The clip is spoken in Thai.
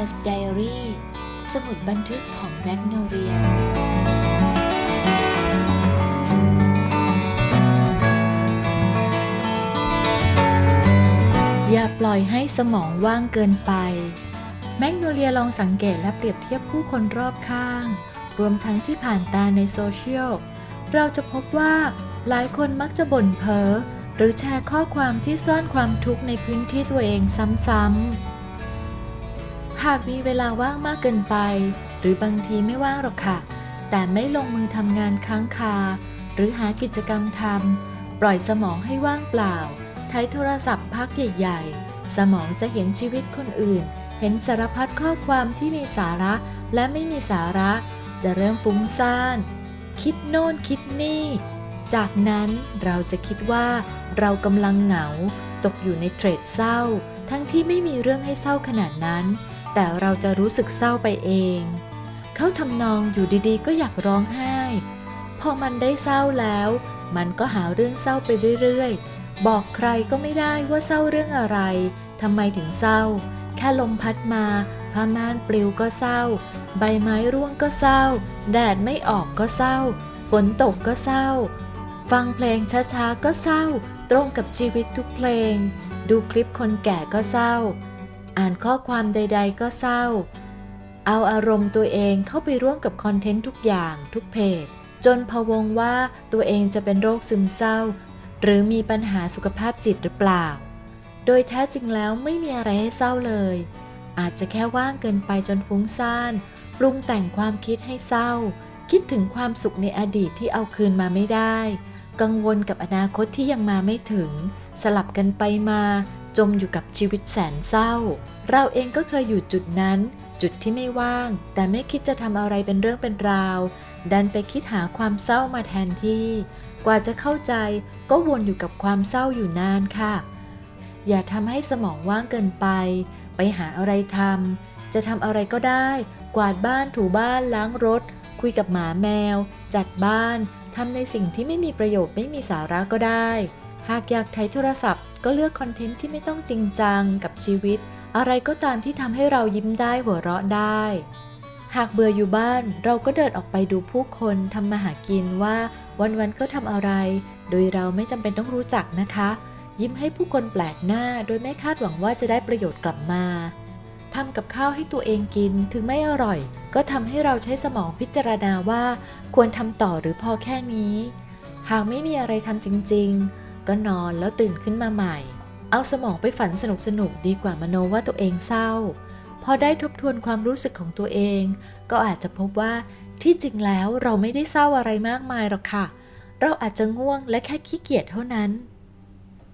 Magnolia's Diary สมุดบันทึกของ Magnolia อย่าปล่อยให้สมองว่างเกินไป แมกโนเลียลองสังเกตและเปรียบเทียบผู้คนรอบข้าง รวมทั้งที่ผ่านตาในโซเชียล เราจะพบว่าหลายคนมักจะบ่นเพ้อหรือแชร์ข้อความที่ซ่อนความทุกข์ในพื้นที่ตัวเองซ้ำๆ หากมีเวลาว่างมากเกินไป หรือบางทีไม่ว่างหรอกค่ะ แต่ไม่ลงมือทำงานค้างคา หรือหากิจกรรมทำปล่อยสมองให้ว่างเปล่าใช้โทรศัพท์พักใหญ่ๆ สมองจะเห็นชีวิตคนอื่น เห็นสารพัดข้อความที่มีสาระและไม่มีสาระ จะเริ่มฟุ้งซ่าน คิดโน่นคิดนี่ จากนั้นเราจะคิดว่า เรากำลังเหงา ตกอยู่ในเทรดเศร้า ทั้งที่ไม่มีเรื่องให้เศร้าขนาดนั้น แต่เราจะรู้สึกเศร้าไปเอง เขาทำนองอยู่ดีๆ ก็อยากร้องไห้ พอมันได้เศร้าแล้ว มันก็หาเรื่องเศร้าไปเรื่อยๆ บอกใครก็ไม่ได้ว่าเศร้าเรื่องอะไรทำไมถึงเศร้า แค่ลมพัดมาผ้าม่านปลิวก็เศร้า ใบไม้ร่วงก็เศร้า แดดไม่ออกก็เศร้า ฝนตกก็เศร้า ฟังเพลงช้าๆก็เศร้า ตรงกับชีวิตทุกเพลง ดูคลิปคนแก่ก็เศร้า อ่านข้อความใด ๆ ก็เศร้า เอาอารมณ์ตัวเองเข้าไปร่วมกับคอนเทนต์ทุกอย่างทุกเพจ จนพะวงว่าตัวเองจะเป็นโรคซึมเศร้า หรือมีปัญหาสุขภาพจิตหรือเปล่า โดยแท้จริงแล้วไม่มีอะไรให้เศร้าเลย อาจจะแค่ว่างเกินไปจนฟุ้งซ่านปรุงแต่งความคิดให้เศร้า คิดถึงความสุขในอดีตที่เอาคืนมาไม่ได้ กังวลกับอนาคตที่ยังมาไม่ถึง สลับกันไปมา จมอยู่กับชีวิตแสนเศร้า เราเองก็เคยอยู่จุดนั้น จุดที่ไม่ว่าง แต่ไม่คิดจะทำอะไรเป็นเรื่องเป็นราว ดันไปคิดหาความเศร้ามาแทนที่ กว่าจะเข้าใจก็วนอยู่กับความเศร้าอยู่นานค่ะ อย่าทำให้สมองว่างเกินไป ไปหาอะไรทำจะทำอะไรก็ได้ กวาดบ้านถูบ้านล้างรถ คุยกับหมาแมว จัดบ้านทำในสิ่งที่ไม่มีประโยชน์ไม่มีสาระก็ได้ หากอยากใช้โทรศัพท์ ก็เลือกคอนเทนต์ที่ไม่ต้องจริงจังกับชีวิต อะไรก็ตามที่ทำให้เรายิ้มได้หัวเราะได้ หากเบื่ออยู่บ้านเราก็เดินออกไปดูผู้คนทำมาหากินว่าวันๆก็ทำอะไร โดยเราไม่จำเป็นต้องรู้จักนะคะ ยิ้มให้ผู้คนแปลกหน้า โดยไม่คาดหวังว่าจะได้ประโยชน์กลับมาทำกับข้าวให้ตัวเองกินถึงไม่อร่อย ก็ทำให้เราใช้สมองพิจารณาว่า ควรทำต่อหรือพอแค่นี้ หากไม่มีอะไรทำจริง ๆ ก็นอนแล้วตื่นขึ้นมาใหม่ เอาสมองไปฝันสนุกสนุกดีกว่ามโนว่าตัวเองเศร้า พอได้ทบทวนความรู้สึกของตัวเอง ก็อาจจะพบว่าที่จริงแล้วเราไม่ได้เศร้าอะไรมากมายหรอกค่ะ เราอาจจะง่วงและแค่ขี้เกียจเท่านั้น